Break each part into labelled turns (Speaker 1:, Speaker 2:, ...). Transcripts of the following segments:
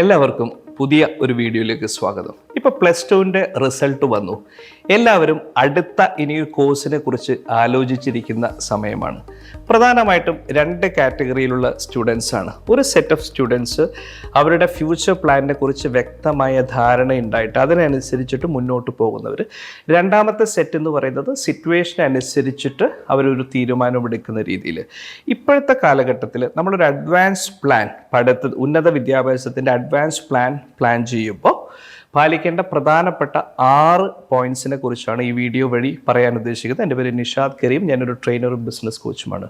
Speaker 1: എല്ലാവർക്കും പുതിയ ഒരു വീഡിയോയിലേക്ക് സ്വാഗതം. ഇപ്പോൾ പ്ലസ് ടുവിന്റെ റിസൾട്ട് വന്നു. എല്ലാവരും അടുത്ത ഇനി കോഴ്സിനെ കുറിച്ച് ആലോചിച്ചിരിക്കുന്ന സമയമാണ്. പ്രധാനമായിട്ടും രണ്ട് കാറ്റഗറിയിലുള്ള സ്റ്റുഡൻസ് ആണ്. ഒരു സെറ്റ് ഓഫ് സ്റ്റുഡൻസ് അവരുടെ ഫ്യൂച്ചർ പ്ലാനിനെ കുറിച്ച് വ്യക്തമായ ധാരണ ഉണ്ടായിട്ട് അതിനനുസരിച്ചിട്ട് മുന്നോട്ട് പോകുന്നവർ. രണ്ടാമത്തെ സെറ്റ് എന്ന് പറയുന്നത് സിറ്റുവേഷൻ അനുസരിച്ചിട്ട് അവരൊരു തീരുമാനമെടുക്കുന്ന രീതിയിൽ. ഇപ്പോഴത്തെ കാലഘട്ടത്തിൽ നമ്മളൊരു അഡ്വാൻസ് പ്ലാൻ പഠിത്ത ഉന്നത വിദ്യാഭ്യാസത്തിന്റെ അഡ്വാൻസ് പ്ലാൻ പ്ലാൻ ചെയ്യുമ്പോൾ പാലിക്കേണ്ട പ്രധാനപ്പെട്ട ആറ് പോയിന്റ്സിനെ കുറിച്ചാണ് ഈ വീഡിയോ വഴി പറയാൻ ഉദ്ദേശിക്കുന്നത്. എന്റെ പേര് നിഷാദ് കരീം. ഞാനൊരു ട്രെയിനറും ബിസിനസ് കോച്ചുമാണ്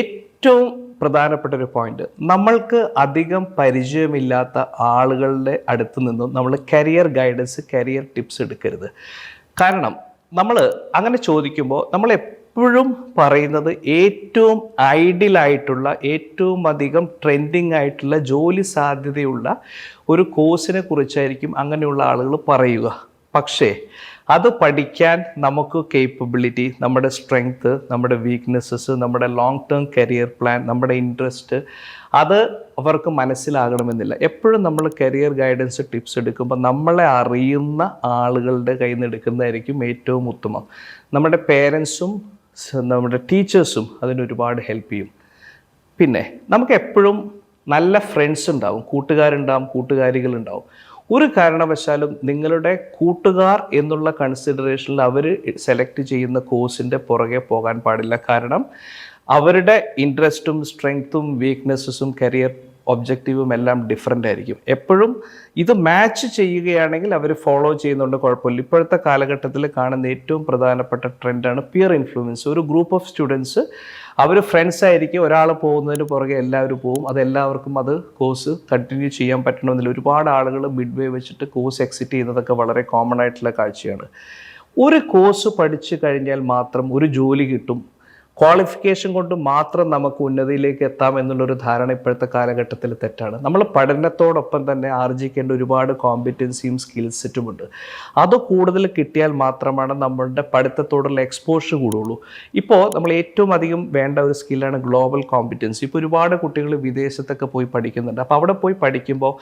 Speaker 1: ഏറ്റവും പ്രധാനപ്പെട്ട ഒരു പോയിന്റ് നമ്മൾക്ക് അധികം പരിചയമില്ലാത്ത ആളുകളുടെ അടുത്ത് നിന്നും നമ്മൾ കരിയർ ഗൈഡൻസ് കരിയർ ടിപ്സ് എടുക്കരുത്. കാരണം നമ്മൾ അങ്ങനെ ചോദിക്കുമ്പോൾ നമ്മൾ എപ്പോഴും പറയുന്നത് ഏറ്റവും ഐഡിയലായിട്ടുള്ള ഏറ്റവും അധികം ട്രെൻഡിങ് ആയിട്ടുള്ള ജോലി സാധ്യതയുള്ള ഒരു കോഴ്സിനെ കുറിച്ചായിരിക്കും അങ്ങനെയുള്ള ആളുകൾ പറയുക. പക്ഷേ അത് പഠിക്കാൻ നമുക്ക് കേപ്പബിലിറ്റി നമ്മുടെ സ്ട്രെങ്ത് നമ്മുടെ വീക്ക്നെസ്സസ് നമ്മുടെ ലോങ് ടേം കരിയർ പ്ലാൻ നമ്മുടെ ഇൻട്രസ്റ്റ് അത് അവർക്ക് മനസ്സിലാകണമെന്നില്ല. എപ്പോഴും നമ്മൾ കരിയർ ഗൈഡൻസ് ടിപ്സ് എടുക്കുമ്പോൾ നമ്മളെ അറിയുന്ന ആളുകളുടെ കയ്യിൽ നിന്ന് എടുക്കുന്നതായിരിക്കും ഏറ്റവും ഉത്തമം. നമ്മുടെ പേരൻസും നമ്മുടെ ടീച്ചേഴ്സും അതിനൊരുപാട് ഹെൽപ്പ് ചെയ്യും. പിന്നെ നമുക്ക് എപ്പോഴും നല്ല ഫ്രണ്ട്സ് ഉണ്ടാവും കൂട്ടുകാരുണ്ടാവും കൂട്ടുകാരികളുണ്ടാവും. ഒരു കാരണവശാലും നിങ്ങളുടെ കൂട്ടുകാർ എന്നുള്ള കൺസിഡറേഷനിൽ അവർ സെലക്ട് ചെയ്യുന്ന കോഴ്സിന്റെ പുറകെ പോകാൻ പാടില്ല. കാരണം അവരുടെ ഇൻട്രസ്റ്റും സ്ട്രെങ്ത്തും വീക്ക്നെസ്സസും കരിയർ ഒബ്ജക്റ്റീവും എല്ലാം ഡിഫറെന്റ് ആയിരിക്കും. എപ്പോഴും ഇത് മാച്ച് ചെയ്യുകയാണെങ്കിൽ അവർ ഫോളോ ചെയ്യുന്നുണ്ട് കുഴപ്പമില്ല. ഇപ്പോഴത്തെ കാലഘട്ടത്തിൽ കാണുന്ന ഏറ്റവും പ്രധാനപ്പെട്ട ട്രെൻഡാണ് പിയർ ഇൻഫ്ലുവൻസ് ഒരു ഗ്രൂപ്പ് ഓഫ് സ്റ്റുഡൻസ് അവർ ഫ്രണ്ട്സ് ആയിരിക്കും ഒരാൾ പോകുന്നതിന് പുറകെ എല്ലാവരും പോകും. അത് എല്ലാവർക്കും അത് കോഴ്സ് കണ്ടിന്യൂ ചെയ്യാൻ പറ്റണമെന്നില്ല. ഒരുപാട് ആളുകൾ മിഡ് വേ വെച്ചിട്ട് കോഴ്സ് എക്സിറ്റ് ചെയ്യുന്നതൊക്കെ വളരെ കോമൺ ആയിട്ടുള്ള കാഴ്ചയാണ്. ഒരു കോഴ്സ് പഠിച്ചു കഴിഞ്ഞാൽ മാത്രം ഒരു ജോലി കിട്ടും. ക്വാളിഫിക്കേഷൻ കൊണ്ട് മാത്രം നമുക്ക് ഉന്നതിയിലേക്ക് എത്താം എന്നുള്ളൊരു ധാരണ ഇപ്പോഴത്തെ കാലഘട്ടത്തിൽ തെറ്റാണ്. നമ്മൾ പഠനത്തോടൊപ്പം തന്നെ ആർജിക്കേണ്ട ഒരുപാട് കോമ്പിറ്റൻസിയും സ്കിൽ സെറ്റുമുണ്ട് അത് കൂടുതൽ കിട്ടിയാൽ മാത്രമാണ് നമ്മളുടെ പഠിത്തത്തോടുള്ള എക്സ്പോഷർ കൂടുള്ളൂ. ഇപ്പോൾ നമ്മൾ ഏറ്റവും അധികം വേണ്ട ഒരു സ്കില്ലാണ് ഗ്ലോബൽ കോമ്പിറ്റൻസി ഇപ്പോൾ ഒരുപാട് കുട്ടികൾ വിദേശത്തൊക്കെ പോയി പഠിക്കുന്നുണ്ട്. അപ്പോൾ അവിടെ പോയി പഠിക്കുമ്പോൾ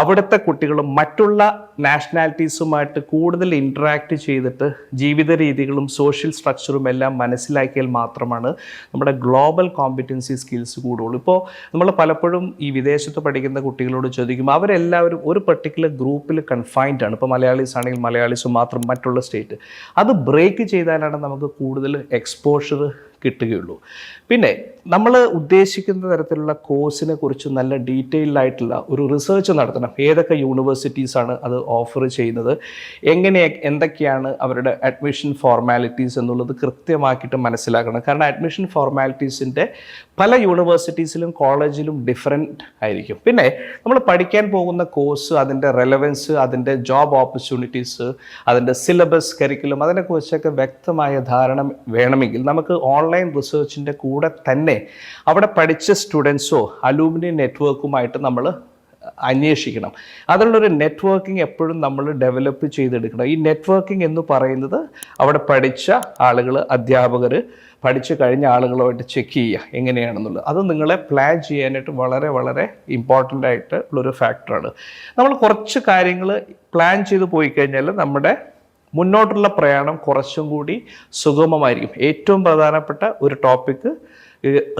Speaker 1: അവിടുത്തെ കുട്ടികൾ മറ്റുള്ള നാഷണാലിറ്റീസുമായിട്ട് കൂടുതൽ ഇൻട്രാക്ട് ചെയ്തിട്ട് ജീവിത രീതികളും സോഷ്യൽ സ്ട്രക്ചറും എല്ലാം മനസ്സിലാക്കിയാൽ മാത്രമാണ് നമ്മുടെ ഗ്ലോബൽ കോമ്പിറ്റൻസി സ്കിൽസ് കൂടുള്ളൂ ഇപ്പോൾ നമ്മൾ പലപ്പോഴും ഈ വിദേശത്ത് പഠിക്കുന്ന കുട്ടികളോട് ചോദിക്കുമ്പോൾ അവരെല്ലാവരും ഒരു പെർട്ടിക്കുലർ ഗ്രൂപ്പിൽ കൺഫൈൻഡ് ആണ്. ഇപ്പോൾ മലയാളീസ് ആണെങ്കിൽ മലയാളീസ് മാത്രം മറ്റുള്ള സ്റ്റേറ്റ് അത് ബ്രേക്ക് ചെയ്താലാണ് നമുക്ക് കൂടുതൽ എക്സ്പോഷർ കിട്ടുകയുള്ളൂ. പിന്നെ നമ്മൾ ഉദ്ദേശിക്കുന്ന തരത്തിലുള്ള കോഴ്സിനെ കുറിച്ച് നല്ല ഡീറ്റെയിൽഡ് ആയിട്ടുള്ള ഒരു റിസർച്ച് നടത്തണം. ഏതൊക്കെ യൂണിവേഴ്സിറ്റീസാണ് അത് ഓഫർ ചെയ്യുന്നത്? എങ്ങനെ എന്തൊക്കെയാണ് അവരുടെ അഡ്മിഷൻ ഫോർമാലിറ്റീസ് എന്നുള്ളത് കൃത്യമാക്കിയിട്ട് മനസ്സിലാക്കണം. കാരണം അഡ്മിഷൻ ഫോർമാലിറ്റീസിന്റെ പല യൂണിവേഴ്സിറ്റീസിലും കോളേജിലും ഡിഫറെന്റ് ആയിരിക്കും. പിന്നെ നമ്മൾ പഠിക്കാൻ പോകുന്ന കോഴ്സ് അതിന്റെ റെലവൻസ് അതിന്റെ ജോബ് ഓപ്പർച്യൂണിറ്റീസ് അതിന്റെ സിലബസ് കരിക്കുലം അതിനെക്കുറിച്ചൊക്കെ വ്യക്തമായ ധാരണ വേണമെങ്കിൽ നമുക്ക് ഓൺലൈൻ റിസർച്ചിന്റെ കൂടെ തന്നെ അവിടെ പഠിച്ച സ്റ്റുഡൻസോ അലൂമിനി നെറ്റ്വർക്കുമായിട്ട് നമ്മൾ അന്വേഷിക്കണം. അതിനുള്ളൊരു നെറ്റ്വർക്കിംഗ് എപ്പോഴും നമ്മൾ ഡെവലപ്പ് ചെയ്തെടുക്കണം. ഈ നെറ്റ്വർക്കിംഗ് എന്ന് പറയുന്നത് അവിടെ പഠിച്ച ആളുകൾ അധ്യാപകർ പഠിച്ചു കഴിഞ്ഞ ആളുകളുമായിട്ട് ചെക്ക് ചെയ്യുക എങ്ങനെയാണെന്നുള്ളത്. അത് നിങ്ങളെ പ്ലാൻ ചെയ്യാനായിട്ട് വളരെ വളരെ ഇമ്പോർട്ടന്റ് ആയിട്ട് ഉള്ളൊരു ഫാക്ടറാണ് നമ്മൾ കുറച്ച് കാര്യങ്ങൾ പ്ലാൻ ചെയ്ത് പോയി കഴിഞ്ഞാൽ നമ്മുടെ മുന്നോട്ടുള്ള പ്രയാണം കുറച്ചും കൂടി സുഗമമായിരിക്കും. ഏറ്റവും പ്രധാനപ്പെട്ട ഒരു ടോപ്പിക്ക്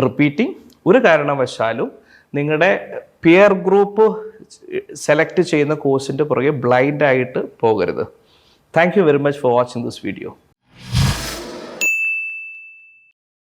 Speaker 1: റിപ്പീറ്റിംഗ് ഒരു കാരണവശാലും നിങ്ങളുടെ പിയർ ഗ്രൂപ്പ് സെലക്ട് ചെയ്യുന്ന കോഴ്സിന്റെ പുറകെ ബ്ലൈൻഡ് ആയിട്ട് പോകരുത്. Thank you very much for watching this video